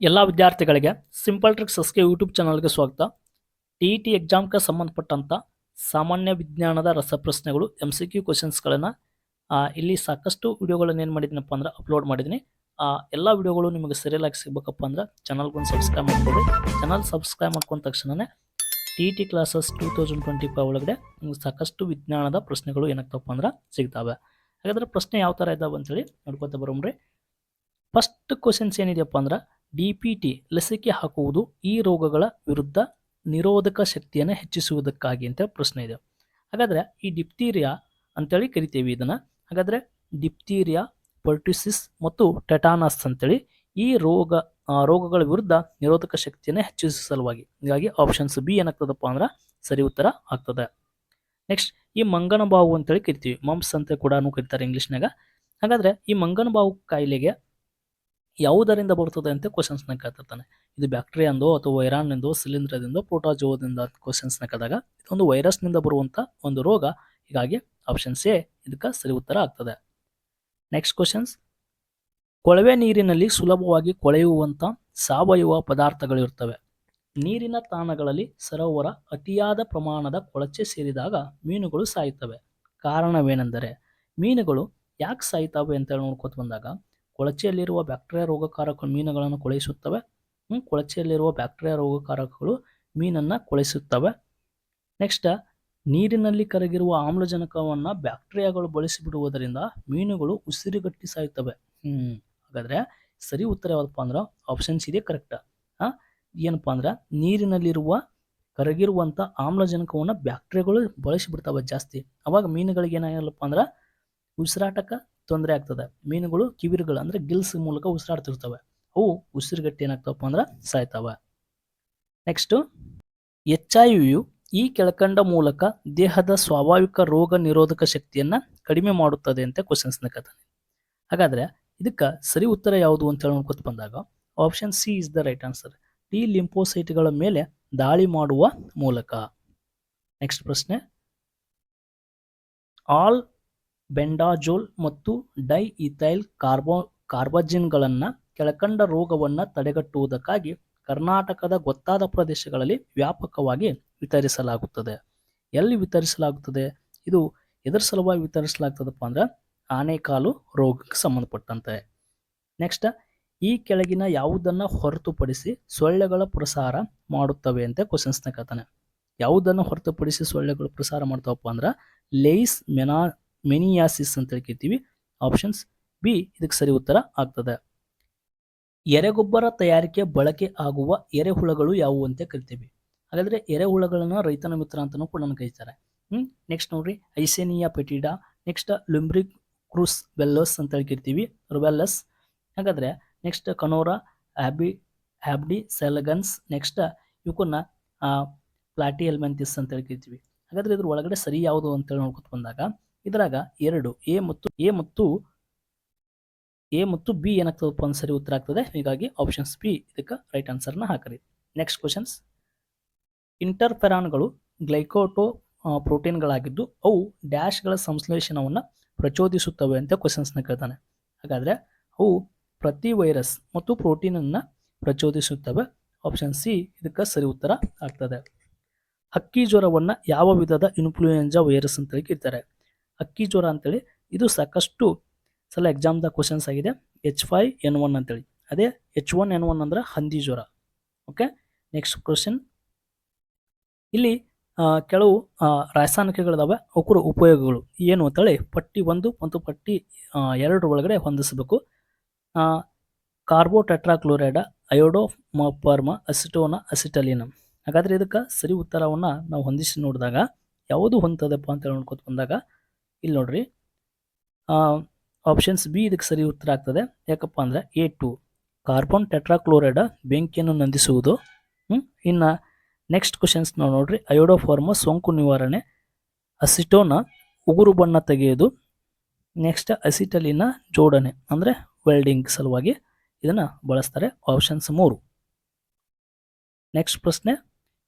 ಎಲ್ಲ ವಿದ್ಯಾರ್ಥಿಗಳಿಗೆ simple tricks S K YouTube ಚಾನಲ್ಗೆ ಸ್ವಾಗತ. ಟಿ ಇ ಟಿ ಎಕ್ಸಾಮ್ಗೆ ಸಂಬಂಧಪಟ್ಟಂಥ ಸಾಮಾನ್ಯ ವಿಜ್ಞಾನದ ರಸಪ್ರಶ್ನೆಗಳು ಎಂ ಸಿ ಕ್ಯೂ ಕ್ವಶನ್ಸ್ಗಳನ್ನು ಇಲ್ಲಿ ಸಾಕಷ್ಟು ವಿಡಿಯೋಗಳನ್ನು ಏನು ಮಾಡಿದ್ದೀನಪ್ಪ ಅಂದ್ರೆ ಅಪ್ಲೋಡ್ ಮಾಡಿದ್ದೀನಿ ಆ, ಎಲ್ಲ ವಿಡಿಯೋಗಳು ನಿಮಗೆ ಸರಿಯಾಗಿ ಸಿಗಬೇಕಪ್ಪ ಸಿಗ್ಬೇಕಪ್ಪ ಅಂದ್ರೆ ಚಾನಲ್ಗೊಂದು ಸಬ್ಸ್ಕ್ರೈಬ್ ಮಾಡ್ಕೊಳ್ಳಿ. ಚಾನಲ್ ಸಬ್ಸ್ಕ್ರೈಬ್ ಮಾಡ್ಕೊಂಡ ತಕ್ಷಣವೇ T E T classes two thousand twenty five ಒಳಗಡೆ ನಿಮಗೆ ಸಾಕಷ್ಟು ವಿಜ್ಞಾನದ ಪ್ರಶ್ನೆಗಳು ಏನಾಗ್ತಪ್ಪ ಅಂದ್ರೆ ಸಿಗ್ತಾವೆ. ಹಾಗಾದ್ರೆ ಪ್ರಶ್ನೆ ಯಾವ ಥರ ಇದ್ದಾವೆ ಅಂತೇಳಿ ನೋಡ್ಕೊತ ಬರೋಮ್ರಿ ಫಸ್ಟ್ ಕ್ವಶನ್ಸ್ ಏನಿದೆಯಪ್ಪ ಅಂದ್ರೆ ಡಿ ಪಿ ಟಿ ಲಸಿಕೆ ಹಾಕುವುದು ಈ ರೋಗಗಳ ವಿರುದ್ಧ ನಿರೋಧಕ ಶಕ್ತಿಯನ್ನು ಹೆಚ್ಚಿಸುವುದಕ್ಕಾಗಿ ಅಂತ ಪ್ರಶ್ನೆ ಇದೆ. ಹಾಗಾದರೆ ಈ ಡಿಪ್ತೀರಿಯಾ ಅಂತೇಳಿ ಕರಿತೀವಿ ಇದನ್ನು. ಹಾಗಾದರೆ ಡಿಪ್ತೀರಿಯಾ, ಪರ್ಟಿಸಿಸ್ ಮತ್ತು ಟೆಟಾನಸ್ ಅಂತೇಳಿ ಈ ರೋಗ ರೋಗಗಳ ವಿರುದ್ಧ ನಿರೋಧಕ ಶಕ್ತಿಯನ್ನು ಹೆಚ್ಚಿಸುವ ಸಲುವಾಗಿ. ಹೀಗಾಗಿ ಆಪ್ಷನ್ಸ್ ಬಿ ಏನಾಗ್ತದಪ್ಪ ಅಂದ್ರೆ ಸರಿ ಉತ್ತರ ಆಗ್ತದೆ. ನೆಕ್ಸ್ಟ್ ಈ ಮಂಗನ ಬಾವು ಅಂತೇಳಿ ಕರಿತೀವಿ. ಮಮ್ಸ್ ಅಂತ ಕೂಡ ಕರಿತಾರೆ ಇಂಗ್ಲೀಷ್ನಾಗ ಹಾಗಾದರೆ ಈ ಮಂಗನ ಬಾವು ಕಾಯಿಲೆಗೆ ಯಾವುದರಿಂದ ಬರ್ತದೆ ಅಂತ ಕ್ವಶನ್ಸ್ನ ಕೇಳ್ತಿರ್ತಾನೆ. ಇದು ಬ್ಯಾಕ್ಟೀರಿಯಾಂದೋ ಅಥವಾ ವೈರಾನ್ನಿಂದೋ ಶಿಲೀಂಧ್ರದಿಂದೋ ಪ್ರೋಟಾಜೋದಿಂದ ಕ್ವಶನ್ಸ್ನ ಕೇಳಿದಾಗ ಇದೊಂದು ವೈರಸ್ನಿಂದ ಬರುವಂಥ ಒಂದು ರೋಗ. ಹೀಗಾಗಿ ಆಪ್ಷನ್ ಎ ಇದಕ್ಕೆ ಸರಿ ಉತ್ತರ ಆಗ್ತದೆ. ನೆಕ್ಸ್ಟ್ ಕ್ವಶನ್ಸ್ ಕೊಳವೆ ನೀರಿನಲ್ಲಿ ಸುಲಭವಾಗಿ ಕೊಳೆಯುವಂಥ ಸಾವಯವ ಪದಾರ್ಥಗಳಿರ್ತವೆ ನೀರಿನ ತಾಣಗಳಲ್ಲಿ ಸರೋವರ ಅತಿಯಾದ ಪ್ರಮಾಣದ ಕೊಳಚೆ ಸೇರಿದಾಗ ಮೀನುಗಳು ಸಾಯುತ್ತವೆ ಕಾರಣವೇನೆಂದರೆ ಮೀನುಗಳು ಯಾಕೆ ಸಾಯ್ತವೆ ಅಂತ ನೋಡ್ಕೊತ ಬಂದಾಗ ಕೊಳಚೆಯಲ್ಲಿರುವ ಬ್ಯಾಕ್ಟೀರಿಯಾ ರೋಗಕಾರಕ ಮೀನುಗಳನ್ನು ಕೊಳೆಸುತ್ತವೆ ಕೊಳಚೆಯಲ್ಲಿರುವ ಬ್ಯಾಕ್ಟೀರಿಯಾ ರೋಗಕಾರಕಗಳು ಮೀನನ್ನು ಕೊಳೆಸುತ್ತವೆ. ನೆಕ್ಸ್ಟ್, ನೀರಿನಲ್ಲಿ ಕರಗಿರುವ ಆಮ್ಲಜನಕವನ್ನು ಬ್ಯಾಕ್ಟೀರಿಯಾಗಳು ಬಳಸಿಬಿಡುವುದರಿಂದ ಮೀನುಗಳು ಉಸಿರುಗಟ್ಟಿ ಸಾಯುತ್ತವೆ. ಹ್ಞೂ ಹಾಗಾದ್ರೆ ಸರಿ ಉತ್ತರ ಯಾವುದಪ್ಪ ಅಂದ್ರೆ ಆಪ್ಷನ್ಸ್ ಇದೆ ಕರೆಕ್ಟ್ ಹಾಂ, ಏನಪ್ಪಾ ಅಂದ್ರೆ ನೀರಿನಲ್ಲಿರುವ ಕರಗಿರುವಂಥ ಆಮ್ಲಜನಕವನ್ನು ಬ್ಯಾಕ್ಟೀರಿಯಾಗಳು ಬಳಸಿಬಿಡ್ತಾವೆ ಜಾಸ್ತಿ. ಅವಾಗ ಮೀನುಗಳಿಗೆ ಏನಾಗಲ್ಲಪ್ಪ ಅಂದ್ರೆ ಉಸಿರಾಟಕ್ಕೆ ತೊಂದರೆ ಆಗ್ತದೆ. ಮೀನುಗಳು, ಕಿವಿರುಗಳು ಅಂದರೆ ಗಿಲ್ಸ್ ಮೂಲಕ ಉಸಿರಾಡ್ತಿರ್ತವೆ. ಅವು ಉಸಿರುಗಟ್ಟಿ ಏನಾಗ್ತವಪ್ಪ ಅಂದ್ರೆ ಸಾಯ್ತವೆ. ನೆಕ್ಸ್ಟು ಎಚ್ ಐ ವಿಯು ಈ ಕೆಳಕಂಡ ಮೂಲಕ ದೇಹದ ಸ್ವಾಭಾವಿಕ ರೋಗ ನಿರೋಧಕ ಶಕ್ತಿಯನ್ನು ಕಡಿಮೆ ಮಾಡುತ್ತದೆ ಅಂತ ಕ್ವಶನ್ಸ್ನ ಕತಾನೆ ಹಾಗಾದ್ರೆ ಇದಕ್ಕೆ ಸರಿ ಉತ್ತರ ಯಾವುದು ಅಂತ ಹೇಳಿ ನೋಡ್ಕೊತ ಬಂದಾಗ option C is the right answer T ಲಿಂಪೋಸೈಟ್ಗಳ ಮೇಲೆ ದಾಳಿ ಮಾಡುವ ಮೂಲಕ. ನೆಕ್ಸ್ಟ್ ಪ್ರಶ್ನೆ. ಆಲ್ ಬೆಂಡಾಜೋಲ್ ಮತ್ತು ಡೈ ಇಥೈಲ್ ಕಾರ್ಬೋ, ಕಾರ್ಬಜಿನ್ಗಳನ್ನು ಕೆಳಕಂಡ ರೋಗವನ್ನು ತಡೆಗಟ್ಟುವುದಕ್ಕಾಗಿ ಕರ್ನಾಟಕದ ಗೊತ್ತಾದ ಪ್ರದೇಶಗಳಲ್ಲಿ ವ್ಯಾಪಕವಾಗಿ ವಿತರಿಸಲಾಗುತ್ತದೆ. ಎಲ್ಲಿ ವಿತರಿಸಲಾಗುತ್ತದೆ? ಇದು ಎದರ ಸಲುವಾಗಿ ವಿತರಿಸಲಾಗ್ತದಪ್ಪ ಅಂದ್ರೆ ಆನೆಕಾಲು ರೋಗಕ್ಕೆ ಸಂಬಂಧಪಟ್ಟಂತೆ. ನೆಕ್ಸ್ಟ್, ಈ ಕೆಳಗಿನ ಯಾವುದನ್ನು ಹೊರತುಪಡಿಸಿ ಸೊಳ್ಳೆಗಳ ಪ್ರಸಾರ ಮಾಡುತ್ತವೆ ಅಂತ ಕ್ವಶನ್ಸ್ನ ಕೇಳ್ತಾನೆ. ಯಾವುದನ್ನು ಹೊರತುಪಡಿಸಿ ಸೊಳ್ಳೆಗಳು ಪ್ರಸಾರ ಮಾಡ್ತಾವಪ್ಪ ಅಂದ್ರೆ ಲೇಸ್ ಮೆನಾ ಮೆನಿಯಾಸಿಸ್ ಅಂತ ಕೇಳ್ತೀವಿ. ಆಪ್ಷನ್ಸ್ ಬಿ ಇದಕ್ಕೆ ಸರಿ ಉತ್ತರ ಆಗ್ತದೆ. ಎರೆಗೊಬ್ಬರ ತಯಾರಿಕೆ, ಬಳಕೆ ಆಗುವ ಎರೆಹುಳಗಳು ಯಾವುವು ಅಂತ ಕರಿತೀವಿ. ಹಾಗಾದ್ರೆ ಎರೆಹುಳಗಳನ್ನು ರೈತನ ಮಿತ್ರ ಅಂತಲೂ ಕೂಡ ಕರೀತಾರೆ. ನೆಕ್ಸ್ಟ್ ನೋಡ್ರಿ, ಐಸೇನಿಯಾ ಪೆಟಿಡಾ ನೆಕ್ಸ್ಟ್ ಲುಂಬ್ರಿಕ್ ಕ್ರೂಸ್ ವೆಲ್ಲಸ್ ಅಂತ ಕರಿತೀವಿ, ರುಬೆಲ್ಲಸ್. ಹಾಗಾದ್ರೆ ನೆಕ್ಸ್ಟ್ ಕನೋರಾ, ಹ್ಯಾಬಿ, ಹ್ಯಾಬ್ಡಿ, ಸೆಲಗನ್ಸ್ ನೆಕ್ಸ್ಟ್ ಇವಕ್ಕನ್ನ ಪ್ಲಾಟಿ ಎಲ್ಮೆಂತಿಸ್ ಅಂತ ಹೇಳಿ ಕರಿತೀವಿ. ಹಾಗಾದ್ರೆ ಇದ್ರ ಒಳಗಡೆ ಸರಿ ಯಾವುದು ಅಂತೇಳಿ ನೋಡ್ಕೊತ ಬಂದಾಗ ಇದ್ರಾಗ ಎರಡು, ಎ ಮತ್ತು ಎ ಮತ್ತು ಎ ಮತ್ತು ಬಿ ಏನಾಗ್ತದಪ್ಪ ಒಂದು ಸರಿ ಉತ್ತರ ಆಗ್ತದೆ. ಹೀಗಾಗಿ ಆಪ್ಷನ್ಸ್ ಬಿ ಇದಕ್ಕೆ ರೈಟ್ ಆನ್ಸರ್ನ ಹಾಕರಿ. ನೆಕ್ಸ್ಟ್ ಕ್ವಶನ್ಸ್ ಇಂಟರ್ಫೆರಾನ್ಗಳು ಗ್ಲೈಕೋಟೋ ಪ್ರೋಟೀನ್ಗಳಾಗಿದ್ದು ಅವು ಡ್ಯಾಶ್ಗಳ ಸಂಶ್ಲೇಷಣವನ್ನು ಪ್ರಚೋದಿಸುತ್ತವೆ ಅಂತ ಕ್ವಶನ್ಸ್ನ ಕೇಳ್ತಾನೆ. ಹಾಗಾದರೆ ಅವು ಪ್ರತಿ ವೈರಸ್ ಮತ್ತು ಪ್ರೋಟೀನನ್ನು ಪ್ರಚೋದಿಸುತ್ತವೆ. ಆಪ್ಷನ್ ಸಿ ಇದಕ್ಕೆ ಸರಿ ಉತ್ತರ ಆಗ್ತದೆ. ಹಕ್ಕಿ ಜ್ವರವನ್ನು ಯಾವ ವಿಧದ ಇನ್ಫ್ಲೂಯೆಂಜಾ ವೈರಸ್ ಅಂತ ಕರೀತಾರೆ ಹಕ್ಕಿ ಜ್ವರ ಅಂತೇಳಿ ಇದು ಸಾಕಷ್ಟು ಸಲ ಎಕ್ಸಾಮ್ದ ಕ್ವಶನ್ಸ್ ಆಗಿದೆ. ಎಚ್ ಫೈ ಎನ್ ಒನ್ ಅಂತೇಳಿ. ಅದೇ ಎಚ್ ಒನ್ ಎನ್ ಒನ್ ಅಂದ್ರೆ ಹಂದಿ ಜ್ವರ. ಓಕೆ ನೆಕ್ಸ್ಟ್ ಕ್ವಶನ್ ಇಲ್ಲಿ ಕೆಲವು ರಾಸಾಯನಿಕಗಳಿದಾವೆ. ಅವಕ್ಕರ ಉಪಯೋಗಗಳು ಏನು ಅಂತೇಳಿ ಪಟ್ಟಿ ಒಂದು ಮತ್ತು ಪಟ್ಟಿ ಎರಡರ ಒಳಗಡೆ ಹೊಂದಿಸಬೇಕು. Carbon tetrachloride iodoform acetone, acetylene. ಹಾಗಾದ್ರೆ ಇದಕ್ಕೆ ಸರಿ ಉತ್ತರವನ್ನು ನಾವು ಹೊಂದಿಸಿ ನೋಡಿದಾಗ, ಯಾವುದು ಹೊಂದದಪ್ಪ ಅಂತ ಹೇಳಿ ನೋಡ್ಕೊತ ಬಂದಾಗ ಇಲ್ಲಿ ನೋಡ್ರಿ. ಆಪ್ಷನ್ಸ್ ಬಿ ಇದಕ್ಕೆ ಸರಿ ಉತ್ತರ ಆಗ್ತದೆ. ಯಾಕಪ್ಪ ಅಂದರೆ ಎ ಟು ಕಾರ್ಬನ್ ಟೆಟ್ರಾಕ್ಲೋರೈಡ ಬೆಂಕಿಯನ್ನು ನಂದಿಸುವುದು? ಇನ್ನು ನೆಕ್ಸ್ಟ್ ಕ್ವಶನ್ಸ್ ನಾವು ನೋಡ್ರಿ. ಅಯೋಡೋಫಾರ್ಮ ಸೋಂಕು ನಿವಾರಣೆ ಅಸಿಟೋನ ಉಗುರು ಬಣ್ಣ ತೆಗೆಯೋದು ನೆಕ್ಸ್ಟ್ ಅಸಿಟಲಿನ ಜೋಡಣೆ, ಅಂದರೆ ವೆಲ್ಡಿಂಗ್ ಸಲುವಾಗಿ ಇದನ್ನು ಬಳಸ್ತಾರೆ ಆಪ್ಷನ್ಸ್ ಮೂರು. ನೆಕ್ಸ್ಟ್ ಪ್ರಶ್ನೆ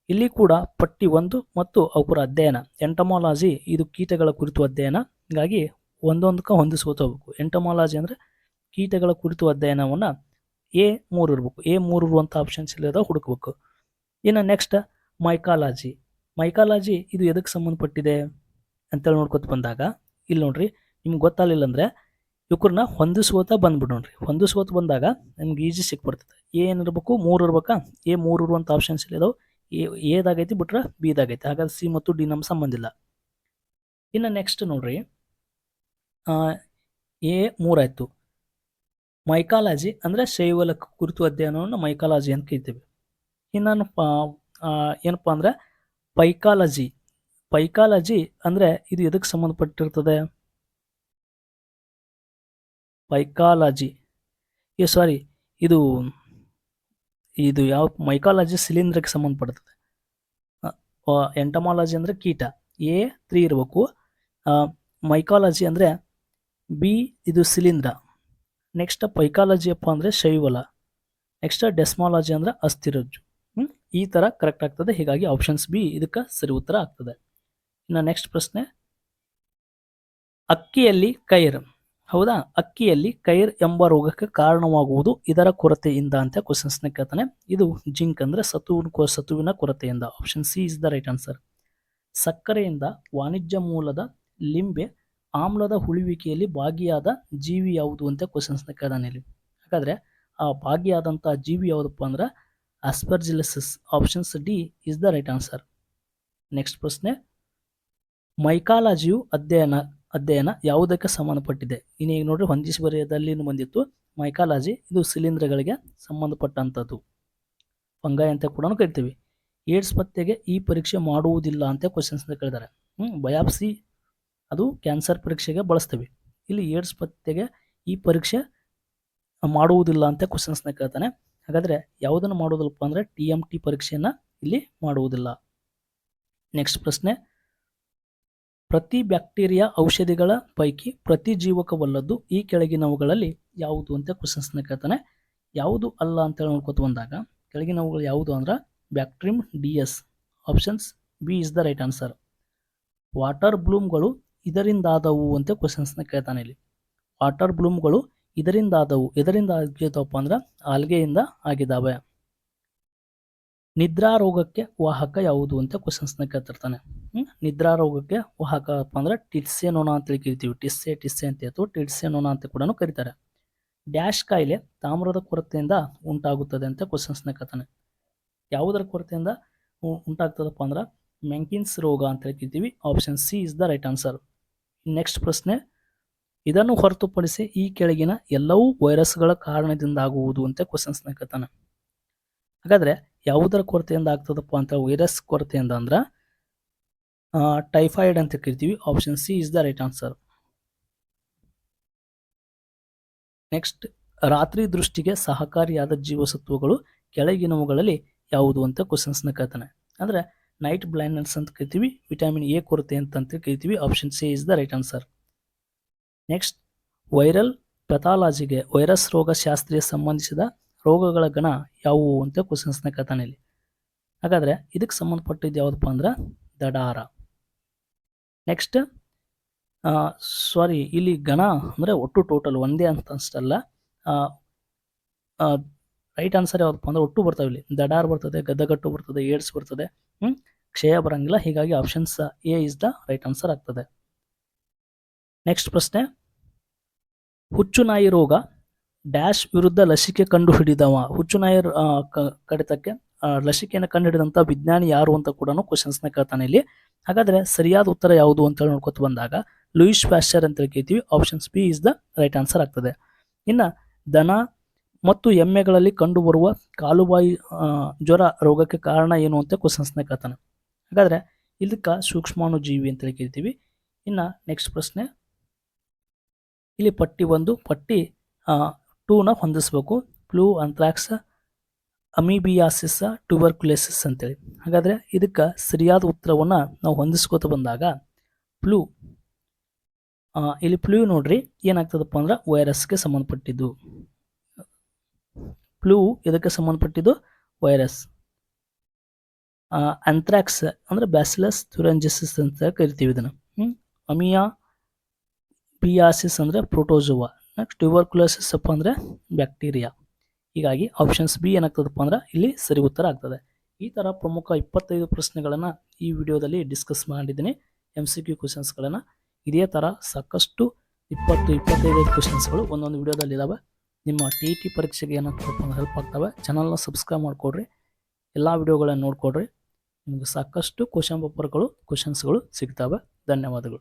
ಇಲ್ಲಿ ಕೂಡ ಪಟ್ಟಿ ಒಂದು ಮತ್ತು ಅವರ ಅಧ್ಯಯನ. ಎಂಟಮಾಲಜಿ ಇದು ಕೀಟಗಳ ಕುರಿತು ಅಧ್ಯಯನ. ಹೀಗಾಗಿ ಒಂದೊಂದಕ್ಕೆ ಹೊಂದಿಸ್ಕೋತ ಹೋಗ್ಬೇಕು. ಎಂಟಮಾಲಜಿ ಅಂದರೆ ಕೀಟಗಳ ಕುರಿತು ಅಧ್ಯಯನವನ್ನು ಎ ಮೂರು ಇರಬೇಕು. ಎ ಮೂರು ಇರುವಂಥ ಆಪ್ಷನ್ಸ್ ಇಲ್ಲದ ಹುಡುಕ್ಬೇಕು. ಇನ್ನು ನೆಕ್ಸ್ಟ್ ಮೈಕಾಲಜಿ ಮೈಕಾಲಜಿ ಇದು ಎದಕ್ಕೆ ಸಂಬಂಧಪಟ್ಟಿದೆ ಅಂತೇಳಿ ನೋಡ್ಕೊತ ಬಂದಾಗ, ಇಲ್ಲಿ ನೋಡ್ರಿ, ನಿಮ್ಗೆ ಗೊತ್ತಾಗಲಿಲ್ಲ ಅಂದರೆ ಇವ್ರನ್ನ ಹೊಂದಿಸ್ಕೋತ ಬಂದ್ಬಿಡೋಣ್ರಿ ಹೊಂದಿಸ್ಕೋತ ಬಂದಾಗ ನಿಮ್ಗೆ ಈಜಿ ಸಿಕ್ಬಿಡ್ತದೆ. ಏನಿರ್ಬೇಕು ಮೂರು ಇರ್ಬೇಕಾ? ಎ ಮೂರು ಇರುವಂಥ ಆಪ್ಷನ್ಸ್ ಇಲ್ಲದಾವು ಎ, ಎದಾಗೈತಿ ಬಿಟ್ರೆ ಬಿದಾಗೈತಿ. ಹಾಗಾದ್ರೆ ಸಿ ಮತ್ತು ಡಿ ನಮ್ಮ ಸಂಬಂಧ ಇಲ್ಲ. ಇನ್ನು ನೆಕ್ಸ್ಟ್ ನೋಡ್ರಿ. ಎ ಮೂರಾಯ್ತು ಮೈಕಾಲಜಿ ಅಂದರೆ ಶೈವಲ ಕುರಿತು ಅಧ್ಯಯನವನ್ನು ಮೈಕಾಲಜಿ ಅಂತ ಕರಿತೀವಿ. ಇನ್ನು ಏನಪ್ಪ ಅಂದರೆ ಪೈಕಾಲಜಿ. ಪೈಕಾಲಜಿ ಅಂದರೆ ಇದು ಎದಕ್ಕೆ ಸಂಬಂಧಪಟ್ಟಿರ್ತದೆ? ಪೈಕಾಲಜಿ. ಏ ಸಾರಿ ಇದು ಇದು ಯಾವ ಮೈಕಾಲಜಿ ಸಿಲಿಂಡ್ರಿಗೆ ಸಂಬಂಧಪಡ್ತದೆ? ಎಂಟಮಾಲಜಿ ಅಂದರೆ ಕೀಟ. ಎ ತ್ರೀ ಇರಬೇಕು. ಮೈಕಾಲಜಿ ಅಂದರೆ ಬಿ ಇದು ಶಿಲೀಂಧ್ರ ನೆಕ್ಸ್ಟ್ ಪೈಕಾಲಜಿ ಅಪ್ಪ ಅಂದರೆ ಶೈವಲ. ನೆಕ್ಸ್ಟ್ ಡೆಸ್ಮಾಲಜಿ ಅಂದರೆ ಅಸ್ಥಿರಜ್ಜು? ಈ ಥರ ಕರೆಕ್ಟ್ ಆಗ್ತದೆ. ಹೀಗಾಗಿ ಆಪ್ಷನ್ಸ್ ಬಿ ಇದಕ್ಕೆ ಸರಿ ಉತ್ತರ ಆಗ್ತದೆ. ಇನ್ನು ನೆಕ್ಸ್ಟ್ ಪ್ರಶ್ನೆ. ಅಕ್ಕಿಯಲ್ಲಿ ಕೈರ್. ಹೌದಾ? ಅಕ್ಕಿಯಲ್ಲಿ ಕೈರ್ ಎಂಬ ರೋಗಕ್ಕೆ ಕಾರಣವಾಗುವುದು ಇದರ ಕೊರತೆಯಿಂದ ಅಂತ ಕ್ವಶನ್ಸ್ನ ಕೇಳ್ತಾನೆ. ಇದು ಜಿಂಕ್ ಅಂದರೆ ಸತುವಿನ ಕೊ- ಸತುವಿನ ಕೊರತೆಯಿಂದ option C is the right answer ಸಕ್ಕರೆಯಿಂದ ವಾಣಿಜ್ಯ ಮೂಲದ ಲಿಂಬೆ ಆಮ್ಲದ ಉಳಿವಿಕೆಯಲ್ಲಿ ಭಾಗಿಯಾದ ಜೀವಿ ಯಾವುದು ಅಂತ ಕ್ವಶನ್ಸ್ನ ಕೇಳ್ದಾನೆ ಇಲ್ಲಿ. ಹಾಗಾದರೆ ಆ ಭಾಗಿಯಾದಂಥ ಜೀವಿ ಯಾವುದಪ್ಪ ಅಂದ್ರೆ aspergillosis options D is the right answer next ಪ್ರಶ್ನೆ. ಮೈಕಾಲಜಿಯು ಅಧ್ಯಯನ ಅಧ್ಯಯನ ಯಾವುದಕ್ಕೆ ಸಂಬಂಧಪಟ್ಟಿದೆ? ಇನ್ನು ಈಗ ನೋಡ್ರಿ ಹೊಂದಿಸಿ ಬರೆಯದಲ್ಲಿ ಬಂದಿತ್ತು. ಮೈಕಾಲಜಿ, ಇದು ಶಿಲೀಂಧ್ರಗಳಿಗೆ ಸಂಬಂಧಪಟ್ಟಂಥದ್ದು. ಫಂಗಾಯ ಅಂತ ಕೂಡ ಕರಿತೀವಿ. ಏಡ್ಸ್ ಪತ್ತೆಗೆ ಈ ಪರೀಕ್ಷೆ ಮಾಡುವುದಿಲ್ಲ ಅಂತ ಕ್ವಶನ್ಸ್ನ ಕೇಳಿದ್ದಾರೆ ಬಯಾಪ್ಸಿ, ಅದು ಕ್ಯಾನ್ಸರ್ ಪರೀಕ್ಷೆಗೆ ಬಳಸ್ತೀವಿ. ಇಲ್ಲಿ ಏಡ್ಸ್ ಪತ್ತೆಗೆ ಈ ಪರೀಕ್ಷೆ ಮಾಡುವುದಿಲ್ಲ ಅಂತ ಕ್ವಶನ್ಸ್ನ ಕೇಳ್ತಾನೆ. ಹಾಗಾದರೆ ಯಾವುದನ್ನು ಮಾಡೋದಿಲ್ಲಪ್ಪ ಅಂದರೆ ಟಿ ಎಂ ಟಿ ಪರೀಕ್ಷೆಯನ್ನು ಇಲ್ಲಿ ಮಾಡುವುದಿಲ್ಲ. ನೆಕ್ಸ್ಟ್ ಪ್ರಶ್ನೆ. ಪ್ರತಿ ಬ್ಯಾಕ್ಟೀರಿಯಾ ಔಷಧಿಗಳ ಪೈಕಿ ಪ್ರತಿ ಜೀವಕವಲ್ಲದ್ದು ಈ ಕೆಳಗಿನವುಗಳಲ್ಲಿ ಯಾವುದು ಅಂತ ಕ್ವಶನ್ಸ್ನ ಕೇಳ್ತಾನೆ. ಯಾವುದು ಅಲ್ಲ ಅಂತೇಳಿ ನೋಡ್ಕೊತ ಬಂದಾಗ ಕೆಳಗಿನವುಗಳು ಯಾವುದು ಅಂದ್ರೆ ಬ್ಯಾಕ್ಟ್ರಿಮ್ D S. Options B is the right answer water ಬ್ಲೂಮ್ಗಳು ಇದರಿಂದಾದವು ಅಂತ ಕ್ವಶನ್ಸ್ನ ಕೇಳ್ತಾನೆ ಇಲ್ಲಿ. ವಾಟರ್ ಬ್ಲೂಮ್ಗಳು ಇದರಿಂದಾದವು. ಇದರಿಂದ ಆಗಿದವಪ್ಪ ಅಂದ್ರೆ ಆಲ್ಗೆಯಿಂದ ಆಗಿದ್ದಾವೆ. ನಿದ್ರಾ ರೋಗಕ್ಕೆ ವಾಹಕ ಯಾವುದು ಅಂತ ಕ್ವಶನ್ಸ್ನ ಕೇಳ್ತಿರ್ತಾನೆ? ನಿದ್ರಾ ರೋಗಕ್ಕೆ ವಾಹಕ ಅಪ್ಪ ಅಂದ್ರೆ ಟಿಟ್ಸೆ ನೋಣ ಅಂತ ಕರಿತೀವಿ. ಟಿಸ್ಸೆ ಟಿಸ್ಸೆ ಅಂತ ಹೇಳ್ತು ಟಿಟ್ಸೆ ನೋಣ ಅಂತ ಕೂಡ ಕರೀತಾರೆ. ಡ್ಯಾಶ್ ಕಾಯಿಲೆ ತಾಮ್ರದ ಕೊರತೆಯಿಂದ ಉಂಟಾಗುತ್ತದೆ ಅಂತ ಕ್ವಶನ್ಸ್ನ ಕೇಳ್ತಾನೆ. ಯಾವುದರ ಕೊರತೆಯಿಂದ ಉಂಟಾಗ್ತದಪ್ಪ ಅಂದ್ರೆ ಮೆಂಕಿನ್ಸ್ ರೋಗ ಅಂತ ಹೇಳ್ತಿದ್ದೀವಿ option C is the right answer next ಪ್ರಶ್ನೆ. ಇದನ್ನು ಹೊರತುಪಡಿಸಿ ಈ ಕೆಳಗಿನ ಎಲ್ಲವೂ ವೈರಸ್ಗಳ ಕಾರಣದಿಂದಾಗುವುದು ಅಂತ ಕ್ವಶನ್ಸ್ನ ಕೇಳ್ತಾನೆ. ಹಾಗಾದ್ರೆ ಯಾವುದರ ಕೊರತೆಯಿಂದ ಆಗ್ತದಪ್ಪ ಅಂತ ವೈರಸ್ ಕೊರತೆಯಿಂದ ಅಂದ್ರೆ ಟೈಫಾಯ್ಡ್ ಅಂತ ಕರಿತೀವಿ option C is the right answer next ರಾತ್ರಿ ದೃಷ್ಟಿಗೆ ಸಹಕಾರಿಯಾದ ಜೀವಸತ್ವಗಳು ಕೆಳಗಿನವುಗಳಲ್ಲಿ ಯಾವುದು ಅಂತ ಕ್ವಶನ್ಸ್ನ ಕೇಳ್ತಾನೆ. ಅಂದ್ರೆ ನೈಟ್ ಬ್ಲೈಂಡ್ನೆಸ್ ಅಂತ ಕರಿತೀವಿ ವಿಟಮಿನ್ ಎ ಕೊರತೆ ಅಂತ ಅಂತ ಕರಿತೀವಿ option C is the right answer next viral ಪೆಥಾಲಜಿಗೆ virus ರೋಗ ಶಾಸ್ತ್ರೀಯ ಸಂಬಂಧಿಸಿದ ರೋಗಗಳ ಗಣ ಯಾವುವು ಅಂತ ಕ್ವಶನ್ಸ್ನ ಕೇಳ್ತಾನೆ ಇಲ್ಲಿ. ಹಾಗಾದ್ರೆ ಇದಕ್ಕೆ ಸಂಬಂಧಪಟ್ಟಿದ್ದು ಯಾವುದಪ್ಪ ಅಂದ್ರೆ ದಡಾರ. ನೆಕ್ಸ್ಟ್ ಸಾರಿ ಇಲ್ಲಿ ಗಣ ಅಂದರೆ ಒಟ್ಟು ಟೋಟಲ್ ಒಂದೇ ಅಂತ ಅನ್ಸಲ್ಲ. ರೈಟ್ ಆನ್ಸರ್ ಯಾವುದಪ್ಪ ಅಂದ್ರೆ ಒಟ್ಟು ಬರ್ತವೆ ಇಲ್ಲಿ. ದಡಾರ್ ಬರ್ತದೆ ಗದ್ದಗಟ್ಟು ಬರ್ತದೆ, ಏಡ್ಸ್ ಬರ್ತದೆ ಹ್ಞೂ ಕ್ಷಯ ಬರಂಗಿಲ್ಲ, ಹೀಗಾಗಿ options A is the right answer ಆಗ್ತದೆ. ನೆಕ್ಸ್ಟ್ ಪ್ರಶ್ನೆ, ಹುಚ್ಚುನಾಯಿ ರೋಗ ಡ್ಯಾಶ್ ವಿರುದ್ಧ ಲಸಿಕೆ ಕಂಡು ಹಿಡಿದವ ಹುಚ್ಚುನಾಯರ್ ಕಡಿತಕ್ಕೆ ಲಸಿಕೆಯನ್ನು ಕಂಡು ಹಿಡಿದಂಥ ವಿಜ್ಞಾನಿ ಯಾರು ಅಂತ ಕೂಡ ಕ್ವಶನ್ಸ್ನ ಕೇಳ್ತಾನೆ ಇಲ್ಲಿ. ಹಾಗಾದ್ರೆ ಸರಿಯಾದ ಉತ್ತರ ಯಾವುದು ಅಂತ ಹೇಳಿ ನೋಡ್ಕೊತ ಬಂದಾಗ, ಲೂಯಿಸ್ ಪ್ಯಾಶ್ಚರ್ ಅಂತ ಕೇಳ್ತೀವಿ. Options B is the right answer ಆಗ್ತದೆ. ಇನ್ನು ದನ ಮತ್ತು ಎಮ್ಮೆಗಳಲ್ಲಿ ಕಂಡುಬರುವ ಕಾಲುಬಾಯಿ ಜ್ವರ ರೋಗಕ್ಕೆ ಕಾರಣ ಏನು ಅಂತ ಕ್ವಶನ್ಸ್ನ ಕೇಳ್ತಾನೆ. ಹಾಗಾದ್ರೆ ಇದಕ್ಕೆ ಸೂಕ್ಷ್ಮಾಣು ಜೀವಿ ಅಂತ ಕೇಳ್ತೀವಿ. ಇನ್ನು ನೆಕ್ಸ್ಟ್ ಪ್ರಶ್ನೆ. ಇಲ್ಲಿ ಪಟ್ಟಿ ಒಂದು, ಪಟ್ಟಿ ಟೂನ ಹೊಂದಿಸ್ಬೇಕು. ಫ್ಲೂ, ಅಂತ್ರಾಕ್ಸ, ಅಮೀಬಿಯಾಸಿಸ್ ಟ್ಯೂಬರ್ಕ್ಯುಲೇಸಿಸ್ ಅಂತೇಳಿ. ಹಾಗಾದರೆ ಇದಕ್ಕೆ ಸರಿಯಾದ ಉತ್ತರವನ್ನು ನಾವು ಹೊಂದಿಸ್ಕೋತ ಬಂದಾಗ ಫ್ಲೂ ಇಲ್ಲಿ ಫ್ಲೂ ನೋಡ್ರಿ, ಏನಾಗ್ತದಪ್ಪ ಅಂದ್ರೆ ವೈರಸ್ಗೆ ಸಂಬಂಧಪಟ್ಟಿದ್ದು. ಫ್ಲೂ ಇದಕ್ಕೆ ಸಂಬಂಧಪಟ್ಟಿದ್ದು? ವೈರಸ್. ಅಂಥ್ರಾಕ್ಸ್ ಅಂದರೆ ಬ್ಯಾಸಿಲಸ್ ಥುರಂಜಿಸಿಸ್ ಅಂತ ಕರಿತೀವಿ ಇದನ್ನು? ಅಮಿಯಾ ಬಿಯಾಸಿಸ್ ಅಂದರೆ ಪ್ರೋಟೋಜೋವಾ. ನೆಕ್ಸ್ಟ್ ಟ್ಯೂಬರ್ಕ್ಯುಲೋಸಿಸ್ ಅಪ್ಪ ಅಂದರೆ ಬ್ಯಾಕ್ಟೀರಿಯಾ ಹೀಗಾಗಿ ಆಪ್ಷನ್ಸ್ ಬಿ ಏನಾಗ್ತದಪ್ಪ ಅಂದ್ರೆ ಇಲ್ಲಿ ಸರಿ ಉತ್ತರ ಆಗ್ತದೆ. ಈ ಥರ ಪ್ರಮುಖ ಇಪ್ಪತ್ತೈದು ಪ್ರಶ್ನೆಗಳನ್ನು ಈ ವಿಡಿಯೋದಲ್ಲಿ ಡಿಸ್ಕಸ್ ಮಾಡಿದ್ದೀನಿ. ಎಂ ಸಿ ಕ್ಯೂ ಕ್ವಶನ್ಸ್ಗಳನ್ನು ಇದೇ ಥರ ಸಾಕಷ್ಟು ಇಪ್ಪತ್ತು, ಇಪ್ಪತ್ತೈದು ಕ್ವಶನ್ಸ್ಗಳು ಒಂದೊಂದು ವಿಡಿಯೋದಲ್ಲಿ ಇದ್ದಾವೆ ನಿಮ್ಮ ಟಿ ಟಿ ಪರೀಕ್ಷೆಗೆ ಏನಾಗ್ತದಪ್ಪ ಅಂದ್ರೆ ಹೆಲ್ಪ್ ಆಗ್ತವೆ. ಚಾನಲ್ನ ಸಬ್ಸ್ಕ್ರೈಬ್ ಮಾಡಿಕೊಡ್ರಿ. ಎಲ್ಲ ವಿಡಿಯೋಗಳನ್ನು ನೋಡಿಕೊಡ್ರಿ. ನಿಮಗೆ ಸಾಕಷ್ಟು ಕ್ವಶನ್ ಪೇಪರ್ಗಳು ಕ್ವಶನ್ಸ್ಗಳು ಸಿಗ್ತವೆ. ಧನ್ಯವಾದಗಳು.